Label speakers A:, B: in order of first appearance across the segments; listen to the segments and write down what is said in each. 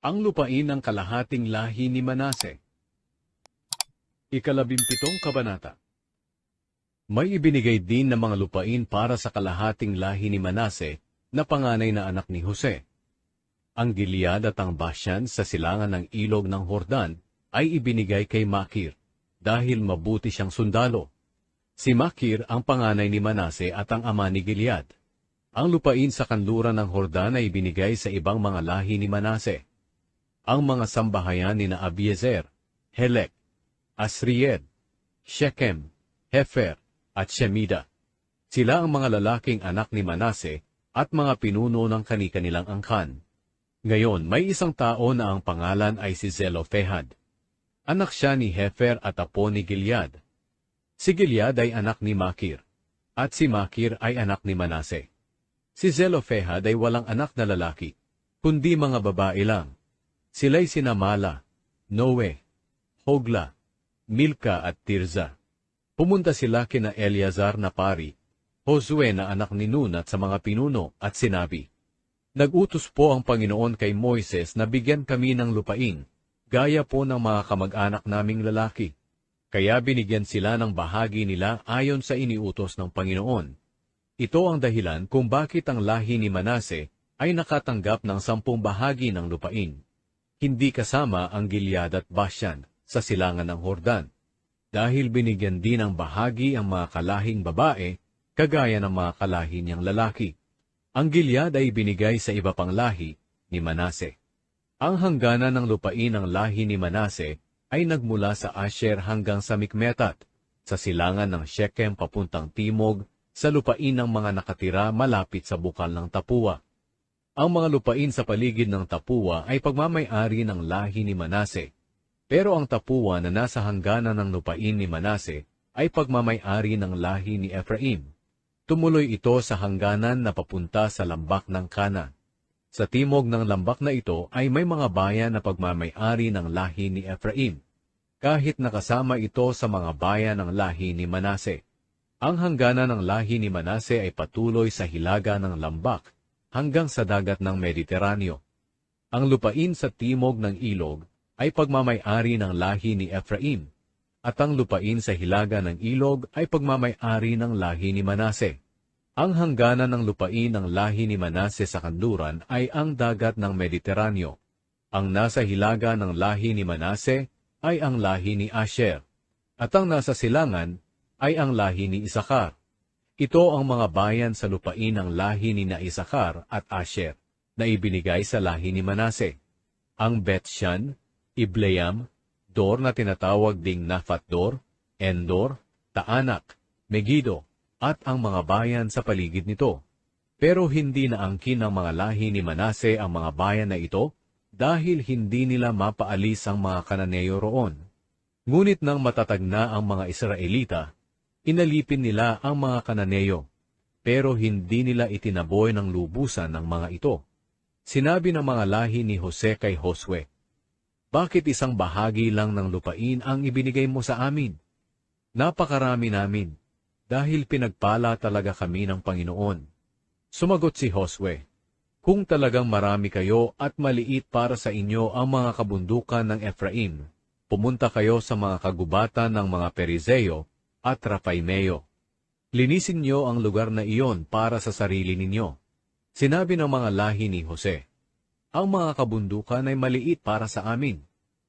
A: Ang lupain ng kalahating lahi ni Manase. Ikalabimpitong kabanata. May ibinigay din ng mga lupain para sa kalahating lahi ni Manase na panganay na anak ni Jose. Ang Gilead at ang Bashan sa silangan ng ilog ng Hordan ay ibinigay kay Makir dahil mabuti siyang sundalo. Si Makir ang panganay ni Manase at ang ama ni Gilead. Ang lupain sa kanluran ng Hordan ay ibinigay sa ibang mga lahi ni Manase. Ang mga sambahayan ni Abiezer, Helek, Asried, Shechem, Hefer, at Shemida. Sila ang mga lalaking anak ni Manase at mga pinuno ng kani-kanilang angkan. Ngayon, may isang tao na ang pangalan ay si Zelofehad. Anak siya ni Hefer at apo ni Gilead. Si Gilead ay anak ni Makir, at si Makir ay anak ni Manase. Si Zelofehad ay walang anak na lalaki, kundi mga babae lang. Sila'y sina Mala, Noe, Hogla, Milka at Tirza. Pumunta sila kina Eleazar na pari, Josue na anak ni Nun at sa mga pinuno at sinabi, Nagutos po ang Panginoon kay Moises na bigyan kami ng lupain, gaya po ng mga kamag-anak naming lalaki. Kaya binigyan sila ng bahagi nila ayon sa iniutos ng Panginoon. Ito ang dahilan kung bakit ang lahi ni Manase ay nakatanggap ng sampung bahagi ng lupain. Hindi kasama ang Gilead at Bashan sa silangan ng Hordan. Dahil binigyan din ng bahagi ang mga kalahing babae, kagaya ng mga kalahi niyang lalaki. Ang Gilead ay binigay sa iba pang lahi ni Manase. Ang hangganan ng lupain ng lahi ni Manase ay nagmula sa Asher hanggang sa Mikmetat, sa silangan ng Shechem papuntang timog, sa lupain ng mga nakatira malapit sa bukal ng Tapua. Ang mga lupain sa paligid ng Tapua ay pagmamay-ari ng lahi ni Manase, pero ang Tapua na nasa hangganan ng lupain ni Manase ay pagmamay-ari ng lahi ni Ephraim. Tumuloy ito sa hangganan na papunta sa lambak ng Kana. Sa timog ng lambak na ito ay may mga bayan na pagmamay-ari ng lahi ni Ephraim, kahit nakasama ito sa mga bayan ng lahi ni Manase. Ang hangganan ng lahi ni Manase ay patuloy sa hilaga ng lambak hanggang sa dagat ng Mediteraneo. Ang lupain sa timog ng ilog ay pagmamay-ari ng lahi ni Ephraim, at ang lupain sa hilaga ng ilog ay pagmamay-ari ng lahi ni Manase. Ang hangganan ng lupain ng lahi ni Manase sa kanluran ay ang dagat ng Mediteraneo. Ang nasa hilaga ng lahi ni Manase ay ang lahi ni Asher, at ang nasa silangan ay ang lahi ni Isakar. Ito ang mga bayan sa lupain ng lahi ni na Isakar at Asher na ibinigay sa lahi ni Manase. Ang Betshan, Ibleam, Dor na tinatawag ding Nafatdor, Endor, Taanak, Megido, at ang mga bayan sa paligid nito. Pero hindi naangkin ng mga lahi ni Manase ang mga bayan na ito dahil hindi nila mapaalis ang mga kananeo roon. Ngunit nang matatag na ang mga Israelita, inalipin nila ang mga kananeo, pero hindi nila itinaboy ng lubusan ng mga ito. Sinabi ng mga lahi ni Jose kay Josue, Bakit isang bahagi lang ng lupain ang ibinigay mo sa amin? Napakarami namin, dahil pinagpala talaga kami ng Panginoon. Sumagot si Josue, Kung talagang marami kayo at maliit para sa inyo ang mga kabundukan ng Ephraim, pumunta kayo sa mga kagubatan ng mga Perizeo at Rapaimeo. Linisin niyo ang lugar na iyon para sa sarili ninyo. Sinabi ng mga lahi ni Jose, Ang mga kabundukan ay maliit para sa amin,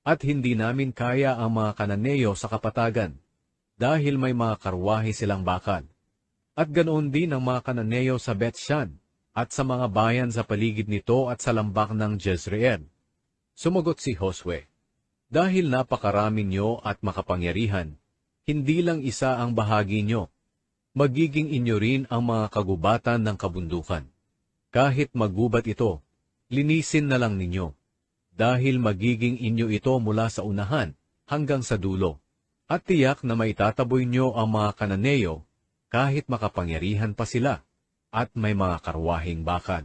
A: at hindi namin kaya ang mga kananeo sa kapatagan, dahil may mga karwahe silang bakal. At ganoon din ang mga kananeo sa Bethshan, at sa mga bayan sa paligid nito at sa lambak ng Jezreel. Sumagot si Josue, Dahil napakarami nyo at makapangyarihan, hindi lang isa ang bahagi nyo, magiging inyo rin ang mga kagubatan ng kabundukan. Kahit magubat ito, linisin na lang ninyo, dahil magiging inyo ito mula sa unahan hanggang sa dulo, at tiyak na maitataboy nyo ang mga kananeo kahit makapangyarihan pa sila at may mga karwahing bakal.